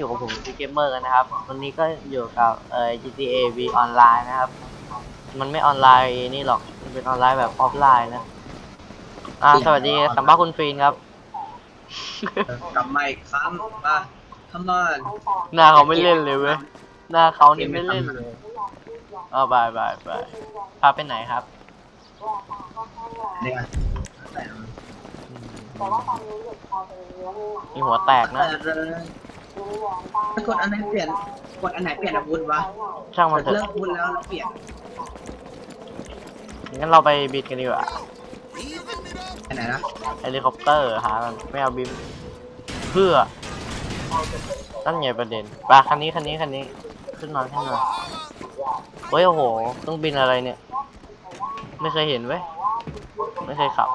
อยู่กับผมซีเกมเมอร์กันนะครับ วันนี้ก็อยู่กับเอ่อ GTA V ออนไลน์นะครับ มันไม่ออนไลน์นี่หรอก มันเป็นออนไลน์แบบออฟไลน์นะ อ่า สวัสดีสัมภาษณ์คุณฟรีนครับ กลับมาอีกครั้งมาทำนอนหน้าเขาไม่เล่นเลยเว้ย หน้าเขานี่ไม่เล่นเลยเอาบายบายบายพาไปไหนครับ เนี่ยแต่มีหัวแตกนะถ้า กดอันไหนเปลี่ยน กดอันไหนเปลี่ยนอาวุธวะช่างมันเถเลิอะกอาวุธแล้วเราเปลี่ยน งั้นเราไปบิดกันดีกว่าอันไหนนะเฮลิคอปเตอร์หามันไม่เอาบิมเพื่อนั่นไงประเด็นไปคันนี้คันนี้คันนี้ขึ้นมาขึ้นมาเฮ้ยโอ้โหเครื่องบินอะไรเนี่ย ไม่เคยเห็นเว้ยไม่เคยขับ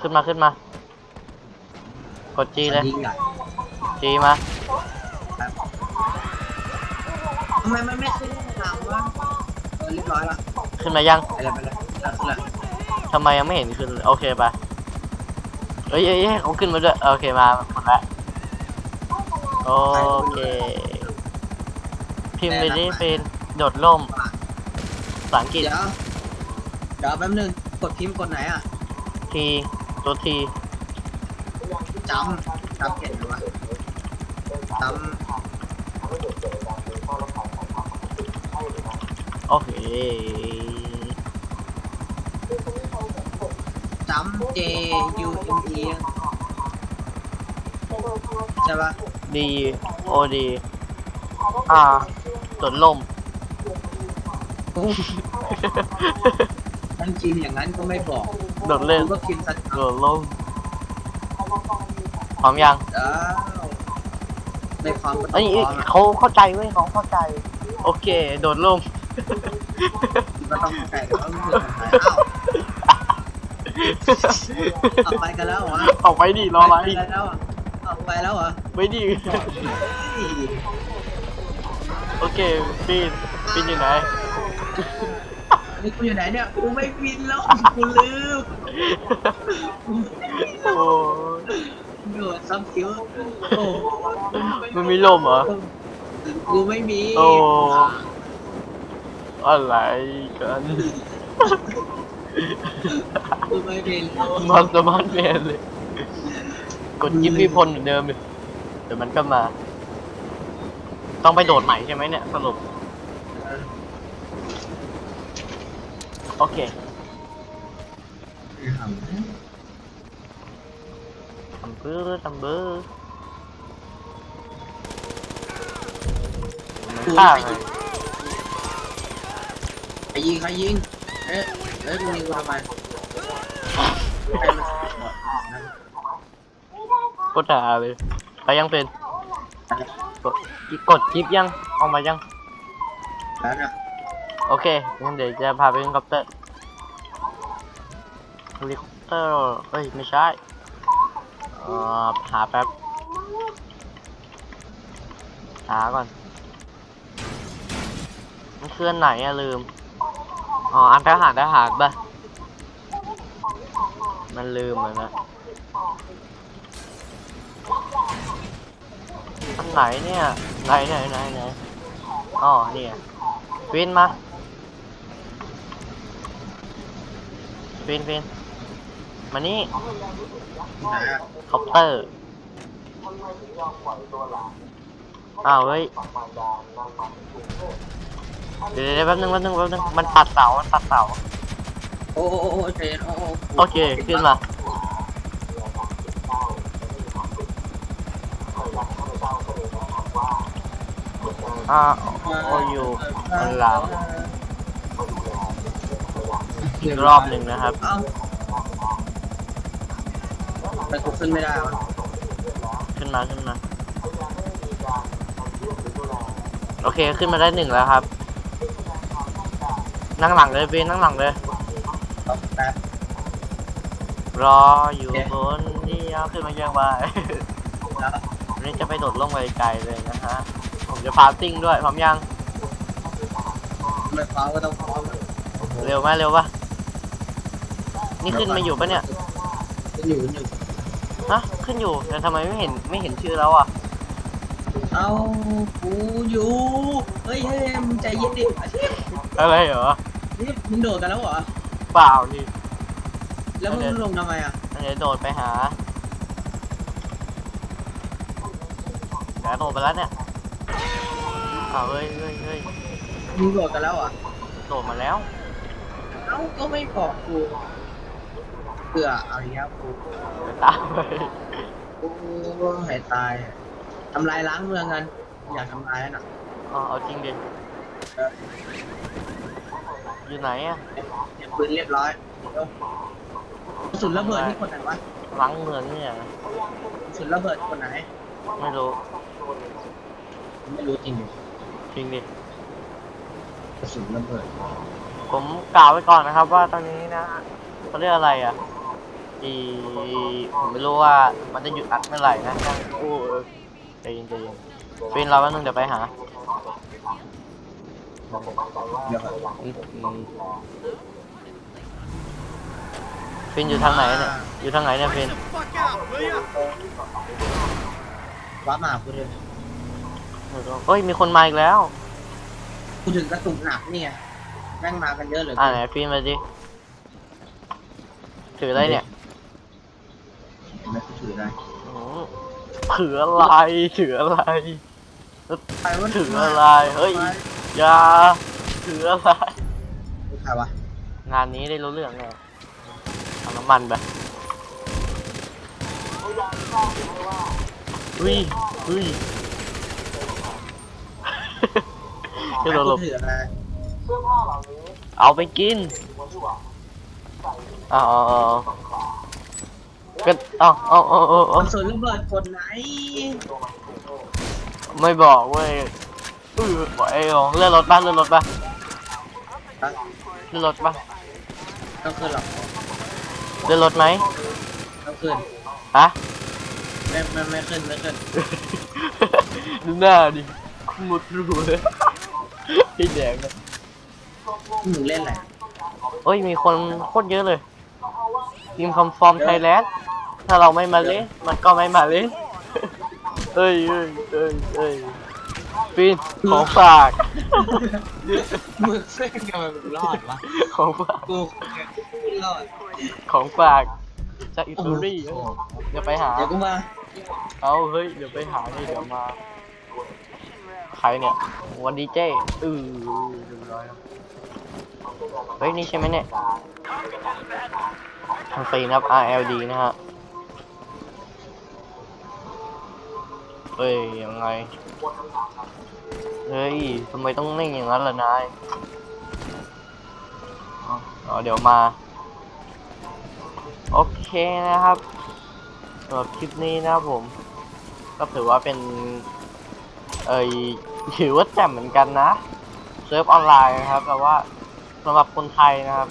ขึ้นมาขึ้นมา กดจีเลย ยิงอะ จีมาทำไมมันไม่ขึ้นถามว่าเออเรียบร้อยละขึ้นมายังไปเลยไปเลยตัดเลยทำไมยังไม่เห็นขึ้นเลยโอเคไปเอ้ยเอ้ยเอ้ยเขาขึ้นมาด้วยโอเคมาหมดแล้วโอเค พิมพ์ไปดิเป็นโดดร่มภาษาอังกฤษเดี๋ยวเดี๋ยวแป๊บนึงกดพิมพ์กดไหนอะทีตัวทีจำจำเห็นหรือวะ จโอเคำจำ J U M E ใช่ปะดีโอดีอ่าโดดร่มมันพิมพ์อย่างนั้นก็ไม่บอกโดดเล่นกูก็พิมพ์สักโดดร่มพร้อมยังอ้า ในความก็ต้อเอ้งยพเอ้ยร้อมอะเขาเข้าใจเว้ยเขาเข้าใจ โอเค โดดร่มก็ต้องเข้าใจว่ามันคืออะไรอ้าวเอาไปกันแล้วเหรอออกไปดิรออะไรไปแล้วเหรอเอาไปแล้วเหรอไม่ดิโอเคปีนปีนอยู่ไหนนี่กูอยู่ไหนเนี่ยกูไม่บินแล้วกูลืมโอ้ โดดซับคิวโอ้มันมีลมเหรอ กูไม่มีโอ้ อะไรกันกูไม่บินมันสมาร์ทแมนเลย กดยิปปี้พลเหมือนเดิมเลยเดี๋ยวมันก็มา ต้องไปโดดใหม่ใช่ไหมเนี่ย สรุป โอเคทำ เบอร์ทำเบอร์มันฆ่าเลยใครยิงใครยิง เอ๊ะเอ๊ะมึงยิงกูทำไมใครมันก็ด่าเลยไปยังเป็น กดกดคลิปยังออกมายัง แล้วเนี่ยโอเคงั้นเดี๋ยวจะพาไปเฮลิคอปเตอร์เฮลิคอปเตอร์เอ้ย ไม่ใช่เอ่อหาแป๊บ หาก่อน มันเคืออันไหนอะลืม อ๋อ อันทหารทหารปะมันลืมมือนนะอันไหนเนี่ย ไหนไหนไหนไหนอ๋อ เนี่ยฟินมาฟินฟิน มานี่ไหนอะคอปเตอร์อ้าวเฮ้ยเดี๋ยวเดี๋ยวแป๊บนึงแป๊บนึงแป๊บนึงมันตัดเสามันตัดเสาโอ้โอ้โอ้โอ้เจนโอ้โอ้โอเคขึ้นมาอ่าโออยู่อันหลังอีกรอบหนึ่งนะครับเอ้า แต่กูขึ้นไม่ได้วะขึ้นมาขึ้นมา โอเคขึ้นมาได้หนึ่งแล้วครับ นั่งหลังเลยพี่นั่งหลังเลย เอาแป๊บรออยู่บนที่เอาขึ้นมาเยอะไป แล้ววันนี้จะไปโดดลงไปไกลเลยนะฮะ ผมจะพาซิ่งด้วยพร้อมยัง ไม่พร้อมก็ต้องพร้อมเร็วไหมเร็วปะนี่ขึ้นมาอยู่ปะเนี่ยขึ้นอยู่ขึ้นอยู่ ฮะขึ้นอยู่แต่ทำไมไม่เห็นไม่เห็นชื่อแล้วอะกูเอากูอยู่เฮ้ยเฮ้ยมึงใจเย็นดิอาชีพอะไรเหรอนี่มึงโดดกันแล้วเหรอเปล่านี่แล้วมึงลงทำไมอะเดี๋ยวโดดไปหาเดี๋ยวโดดไปแล้วเนี่ยอ้าวเฮ้ยเฮ้ยเฮ้ยมึงโดดกันแล้วเหรอะโดดมาแล้วเอ้าก็ไม่บอกกู เบื่อเอาอีกแล้วกูเดี๋ยวตามไปกูหายตายทำลายล้างเมืองกันอยากทำลายน่ะอ๋อเอาจริงดิอยู่ไหนอะเก็บปืนเรียบร้อยเร็วกระสุนระเบิดนี่คนไหนวะหลังเหมือนเนี่ยกระสุนระเบิดคนไหน ไม่รู้ไม่รู้จริงดิจริงดิกระสุนระเบิดผมกล่าวไว้ก่อนนะครับ ว่าตอนนี้นะเขาเรียกอะไรอะ อีผมไม่รู้ว่ามันจะหยุดอัดเมื่อไหร่นะช่างโอ้ยใจเย็นใจเย็นฟินเราแป๊บนึงเดี๋ยวไปหาเดี๋ยวก่อนอืมอืมฟินอยู่ทางไหนเนี่ยอยู่ทางไหนเนี่ยฟินว้ามากูเลยไม่รู้เฮ้ยมีคนมาอีกแล้วกูถึงกระตุกหนักนี่ไงแม่งมากันเยอะเลยอ่าไหนฟินมาดิถืออะไรเนี่ย ไม่กูถือได้อืมถืออะไรถืออะไรใครวะถืออะไรเฮ้ยอยาถืออะไรใครวะงานนี้ได้รู้เรื่องแน่เอาน้ำมันไปอุ้ยอุ้ยจะโดนหลบกูถืออะไรเอาไปกินเอ๋อาเอาเอา ก็เอาเอาเอาเอากเอาระสุนระเบิดคนไหนไม่บอกเว้ยอือบอกไอ้โองเลื่อนรถป่ะเลื่อนรถป่ะฮะเลื่อนรถป่ะต้องขึ้นหรอกเลื่อนรถไหมต้องขึ้นฮะไม่ไม่ไม่ขึ้นไม่ขึ้นดูหน้าดิหมดรูเลยไอ้แดงนะมึงเล่นอะไรเฮ้ยมีคนโคตรเยอะเลยทีมคอมฟอร์มไทยแลนด์ ถ้าเราไม่มาเล่นมันก็ไม่มาเล่นเอ้ยเอ้ยเอ้ยเอ้ยปีนของฝากมึงเล่นกันมันรอดวะของฝากกูไม่รอดของฝากจากอิตาลีโอ้โหเดี๋ยวไปหาเดี๋ยวกูมาเอาเฮ้ยเดี๋ยวไปหานี่เดี๋ยวมาใครเนี่ยวันดีเจอือเรียบร้อยแล้วเฮ้ยนี่ใช่ไหมเนี่ยทางปีนะครับ RLD นะฮะ เฮ้ยยังไง เฮ้ยทำไมต้องนิ่งอย่างนั้นล่ะนายอ๋อเดี๋ยวมา โอเคนะครับสำหรับคลิปนี้นะครับผม ก็ถือว่าเป็น เอ่ยถือว่าแจ่มเหมือนกันนะเซิร์ฟออนไลน์นะครับ แต่ว่าสำหรับคนไทยนะครับ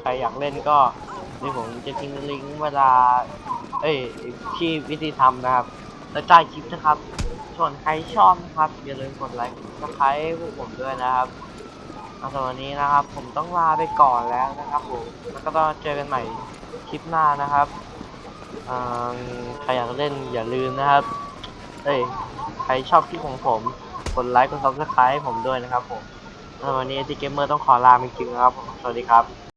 ใครอยากเล่นก็นี่ผมจะทิ้งลิงก์เวลา เอ้ยที่วิธีทำนะครับ แล้วใต้คลิปนะครับ ส่วนใครชอบนะครับ อย่าลืมกดไลค์กดซับสไครต์พวกผมด้วยนะครับอาสำหรับวันนี้นะครับ ผมต้องลาไปก่อนแล้วนะครับผมแล้วก็ต้องเจอกันใหม่คลิปหน้านะครับใครอยากเล่นอย่าลืมนะครับเอ้ยใครชอบคลิปของผมกดไลค์กดซับสไครต์ให้ผมด้วยนะครับผมสำหรับวันนี้ทีเกมเมอร์ต้องขอลาไปจริงนะครับ สวัสดีครับ